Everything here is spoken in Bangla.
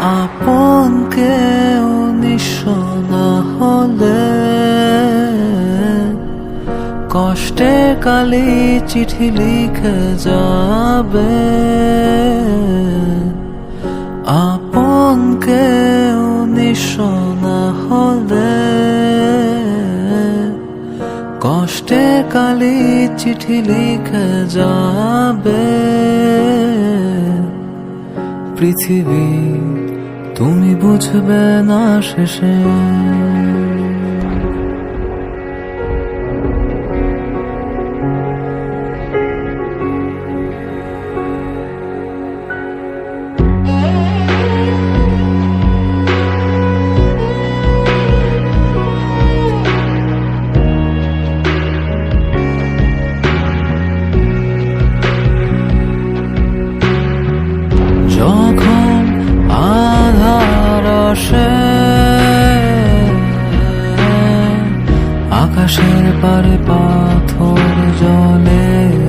আপন কেউ নিঃস্ব হলে কষ্টে কালি চিঠি লিখে যাবে। আপন কেউ নিঃস্ব না হলে কষ্টে কালি চিঠি লিখে যাবে। পৃথিবী তুমি বুঝবে না শেষে যখন পাশে আকাশের পারে পাথর জলে